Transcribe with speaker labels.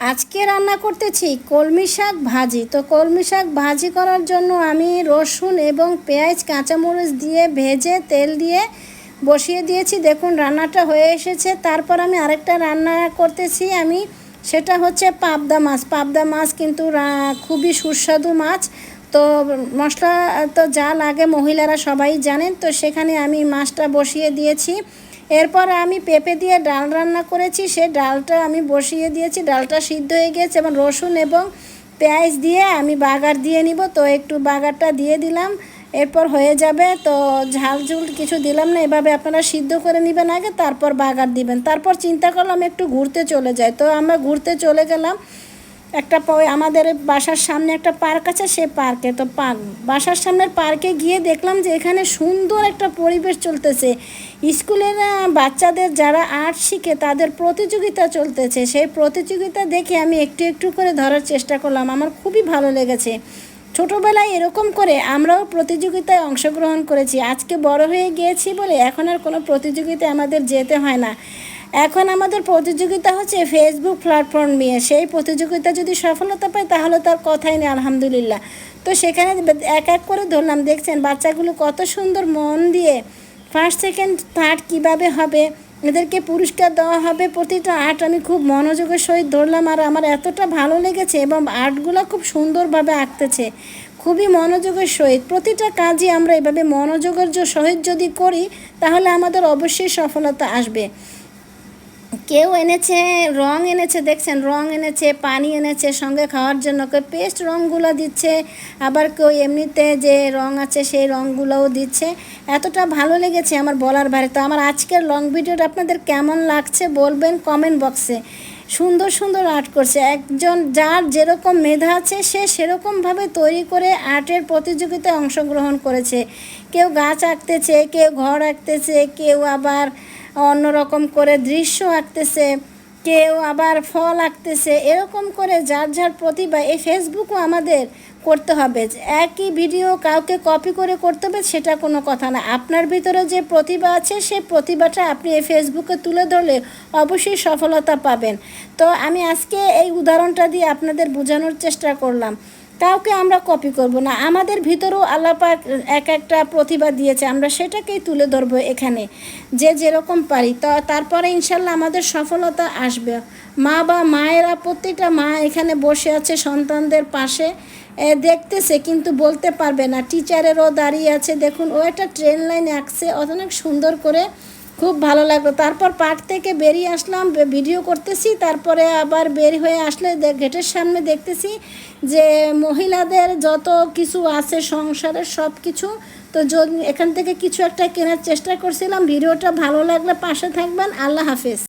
Speaker 1: আজকে রান্না করতেছি কলমি শাক ভাজি। তো কলমি শাক ভাজি করার জন্য আমি রসুন এবং পেঁয়াজ, কাঁচামরিচ দিয়ে ভেজে তেল দিয়ে বসিয়ে দিয়েছি। দেখুন, রান্নাটা হয়ে এসেছে। তারপর আমি আরেকটা রান্না করতেছি আমি, সেটা হচ্ছে পাবদা মাছ। পাবদা মাছ কিন্তু খুবই সুস্বাদু মাছ। তো মশলা তো যা লাগে মহিলারা সবাই জানেন। তো সেখানে আমি মাছটা বসিয়ে দিয়েছি। এরপর আমি পেঁপে দিয়ে ডাল রান্না করেছি, সে ডালটা আমি বসিয়ে দিয়েছি, ডালটা সিদ্ধ হয়ে গিয়েছে এবং রসুন এবং পেঁয়াজ দিয়ে আমি বাগার দিয়ে নিব। তো একটু বাগারটা দিয়ে দিলাম, এরপর হয়ে যাবে, তো ঝাল ঝুল কিছু দিলাম না, এভাবে আপনারা সিদ্ধ করে নেবেন আগে, তারপর বাগার দিবেন। তারপর চিন্তা করলাম একটু ঘুরতে চলে যাই, তো আমরা ঘুরতে চলে গেলাম একটা আমাদের বাসার সামনে একটা পার্ক আছে, সে পার্কে, তো পার্ক, বাসার সামনের পার্কে গিয়ে দেখলাম যে এখানে সুন্দর একটা পরিবেশ চলতেছে। স্কুলের বাচ্চাদের যারা আর্ট শিখে তাদের প্রতিযোগিতা চলতেছে। সেই প্রতিযোগিতা দেখে আমি একটু একটু করে ধরার চেষ্টা করলাম। আমার খুবই ভালো লেগেছে। ছোটোবেলায় এরকম করে আমরাও প্রতিযোগিতায় অংশগ্রহণ করেছি। আজকে বড় হয়ে গিয়েছি বলে এখন আর কোনো প্রতিযোগিতায় আমাদের যেতে হয় না। এখন আমাদের প্রতিযোগিতা হচ্ছে ফেসবুক প্ল্যাটফর্ম নিয়ে। সেই প্রতিযোগিতা যদি সফলতা পায়, তাহলে তার কথাই নেই, আলহামদুলিল্লাহ। তো সেখানে এক এক করে ধরলাম, দেখছেন বাচ্চাগুলো কত সুন্দর মন দিয়ে ফার্স্ট সেকেন্ড থার্ড কীভাবে হবে, এদেরকে পুরস্কার দেওয়া হবে, প্রতিটা আর্ট আমি খুব মনোযোগের সহিত ধরলাম আর আমার এতটা ভালো লেগেছে এবং আর্টগুলো খুব সুন্দরভাবে আঁকতেছে, খুবই মনোযোগের সহিত। প্রতিটা কাজই আমরা এভাবে মনোযোগের সহিত যদি করি, তাহলে আমাদের অবশ্যই সফলতা আসবে। কেউ এনেছে, রং এনেছে, দেখছেন, রং এনেছে, পানি এনেছে, সঙ্গে খাওয়ার জন্য কেউ পেস্ট রঙগুলো দিচ্ছে, আবার কেউ এমনিতে যে রং আছে সেই রঙগুলোও দিচ্ছে। এতটা ভালো লেগেছে আমার বলার বাইরে। তো আমার আজকের লং ভিডিওটা আপনাদের কেমন লাগছে বলবেন কমেন্ট বক্সে সুন্দর সুন্দর আর্ট করছে। একজন যার যেরকম মেধা আছে, সে সেরকমভাবে তৈরি করে আর্টের প্রতিযোগিতায় অংশগ্রহণ করেছে। কেউ গাছ আঁকতেছে, কেউ ঘর আঁকতেছে, কেউ আবার অন্যরকম করে দৃশ্য আঁকতেছে, কেউ আবার ফল আঁকতেছে, এরকম করে যার যার প্রতিভা এই ফেসবুকও আমাদের করতে হবে। একই ভিডিও কাউকে কপি করে করতে হবে, সেটা কোনো কথা না। আপনার ভিতরে যে প্রতিভা আছে, সেই প্রতিভাটা আপনি এই ফেসবুকে তুলে ধরলে অবশ্যই সফলতা পাবেন। তো আমি আজকে এই উদাহরণটা দিয়ে আপনাদের বোঝানোর চেষ্টা করলাম। কাউকে আমরা কপি করব না। আমাদের ভিতরেও আল্লাপাক এক একটা প্রতিভা দিয়েছে, আমরা সেটাকেই তুলে ধরবো এখানে। যে যেরকম পারি, তো তারপরে ইনশাল্লাহ আমাদের সফলতা আসবে। মা বা মায়েরা, প্রত্যেকটা মা এখানে বসে আছে সন্তানদের পাশে দেখতেছে কিন্তু বলতে পারবে না। টিচারেরও দাঁড়িয়ে আছে, দেখুন, ও একটা ট্রেন লাইন আঁকছে, অনেক সুন্দর করে খুব ভালো লাগল। তারপর পার্ক থেকে বেরিয়ে আসলাম ভিডিও করতেছি, তারপরে আবার বের হয়ে আসলে গেটের সামনে দেখতেছি যে মহিলাদের যত কিছু আছে, সংসারের সব কিছু, তো এখান থেকে কিছু একটা কেনার চেষ্টা করছিলাম, ভিডিওটা ভালো লাগলে পাশে থাকবেন, আল্লাহ হাফেজ।